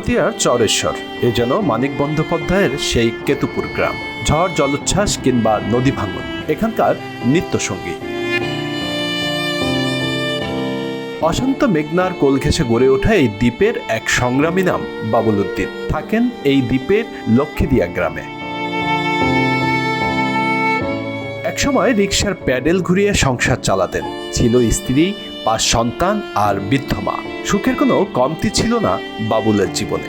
ভাটিয়ার চরেশ্বর। এ যেন মানিক বন্দ্যোপাধ্যায়ের সেই কেতুপুর গ্রাম। ঝড়, জলোচ্ছ্বাস কিংবা নদী ভাঙন, এখানকার নিত্যসঙ্গী। অশান্ত মেঘনার কোল ঘেঁষে গড়ে ওঠা এই দ্বীপের এক সংগ্রামী নাম বাবুল উদ্দিন থাকেন এই দ্বীপের লক্ষ্মীদিয়া গ্রামে। একসময় রিক্সার প্যাডেল ঘুরিয়ে সংসার চালাতেন। ছিল স্ত্রী, পাঁচ সন্তান আর বৃদ্ধ মা। সুখের কোনো কমতি ছিল না বাবুলের জীবনে।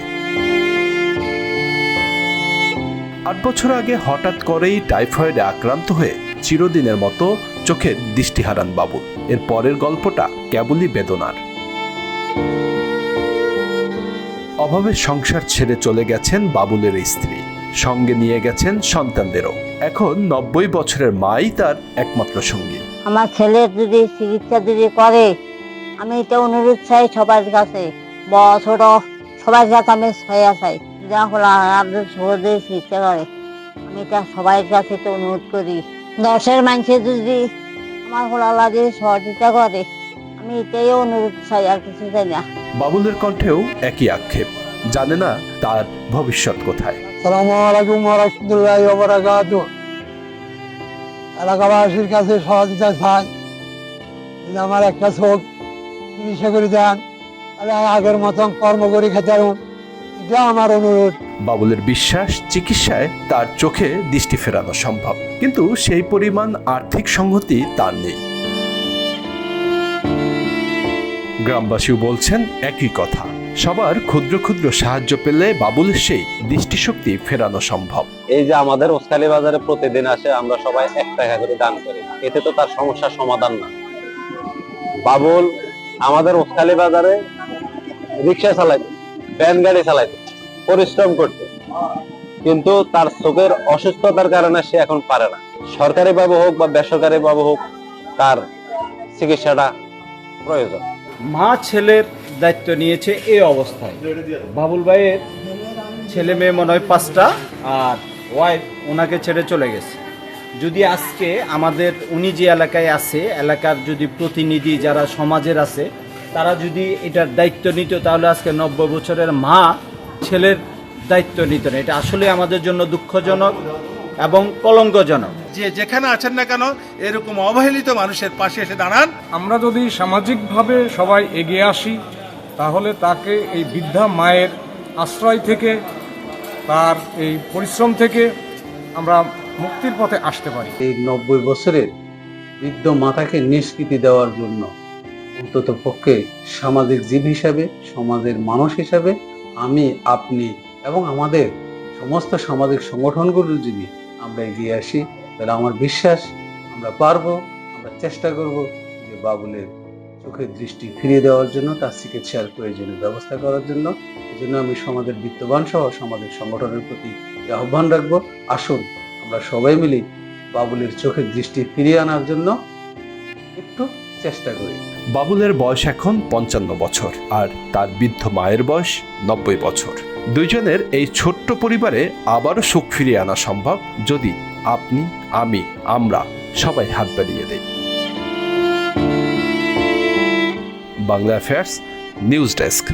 আট বছর আগে হঠাৎ করেই টাইফয়েডে আক্রান্ত হয়ে চিরদিনের মতো চোখের দৃষ্টি হারান বাবুল এর পরের গল্পটা কেবলই বেদনার। অভাবের সংসার ছেড়ে চলে গেছেন বাবুলের স্ত্রী। সঙ্গে নিয়ে গেছেন সন্তানদেরও। এখন নব্বই বছরের মাই তার একমাত্র সঙ্গী। আমার ছেলে যদি চিকিৎসা যদি করে আমি এটা অনুরোধ চাই সবার কাছে। বড় ছোট সবার কাছে আমি ছয়া চাই যা হলো আমাদের সহজে চিকিৎসা করে আমি এটা সবার কাছে তো অনুরোধ করি। দশের মানুষে যদি আমার হলা লাগে সহযোগিতা করে আমি এটাই অনুরোধ চাই আর কিছু চাই না। বাবুলের কণ্ঠেও একই আক্ষেপ। জানে না তার ভবিষ্যৎ কোথায়। সালামু আলাইকুম ওবরাকাত এলাকাবাসীর কাছে সহযোগিতা চাই। আমার একটা চোখ চিকিৎসা করে দেন। তাহলে আগের মতন কর্ম করে খেতে এটা আমার অনুরোধ। বাবুলের বিশ্বাস চিকিৎসায় তার চোখে দৃষ্টি ফেরানো সম্ভব। কিন্তু সেই পরিমাণ আর্থিক সংহতি তার নেই। গ্রামবাসীও বলছেন একই কথা। সবার ক্ষুদ্র ক্ষুদ্র সাহায্য পেলে বাবুলের সেই দৃষ্টিশক্তি ফেরানো সম্ভব। এই যে আমাদের ওস্তালি বাজারে প্রতিদিন আসে আমরা সবাই এক টাকা করে দান করি। এতে তো তার সমস্যার সমাধান না। বাবুল আমাদের ওস্তালি বাজারে রিক্সা চালাইতো, ভ্যান গাড়ি চালাইতো, পরিশ্রম করতো। কিন্তু তার চোখের অসুস্থতার কারণে সে এখন পারে না। সরকারি ভাবে হোক বা বেসরকারি ভাবে হোক, তার চিকিৎসাটা প্রয়োজন। মা ছেলের দায়িত্ব নিয়েছে এই অবস্থায়। বাবুল ভাইয়ের ছেলে মেয়ে মনে হয় পাঁচটা, আর ওয়াইফ ওনাকে ছেড়ে চলে গেছে। যদি আজকে আমাদের উনি যে এলাকায় আছে এলাকার যদি প্রতিনিধি যারা সমাজের আছে তারা যদি এটার দায়িত্ব নিত তাহলে আজকে নব্বই বছরের মা ছেলের দায়িত্ব নিত না। এটা আসলে আমাদের জন্য দুঃখজনক এবং কলঙ্কজনক। যে যেখানে আছেন না কেন এরকম অবহেলিত মানুষের পাশে এসে দাঁড়ান। আমরা যদি সামাজিকভাবে সবাই এগিয়ে আসি তাহলে তাকে এই বৃদ্ধা মায়ের আশ্রয় থেকে তার এই পরিশ্রম থেকে আমরা মুক্তির পথে আসতে পারি। এই নব্বই বছরের বৃদ্ধ মাতাকে নিষ্কৃতি দেওয়ার জন্য অন্তত পক্ষে সামাজিক জীব হিসাবে, সমাজের মানুষ হিসাবে আমি, আপনি এবং আমাদের সমস্ত সামাজিক সংগঠনগুলো যদি আমরা এগিয়ে আসি, তাহলে আমার বিশ্বাস আমরা পারব, আমরা চেষ্টা করব যে বাবুলের চোখের দৃষ্টি ফিরিয়ে দেওয়ার জন্য, তার চিকিৎসার প্রয়োজনীয় ব্যবস্থা করার জন্য। এই জন্য আমি সমাজের বিত্তবান সহ সমাজের সংগঠনের প্রতি আহ্বান রাখব। আসুন। আমরা সবাই মিলে বাবুলের চোখের দৃষ্টি ফিরিয়ে আনার জন্য একটু চেষ্টা করি। বাবুলের বয়স এখন পঞ্চান্ন বছর আর তার বৃদ্ধ মায়ের বয়স নব্বই বছর। দুইজনের এই ছোট্ট পরিবারে আবারও সুখ ফিরিয়ে আনা সম্ভব যদি আপনি, আমি, আমরা সবাই হাত বাড়িয়ে দেই। Bangla affairs, news desk.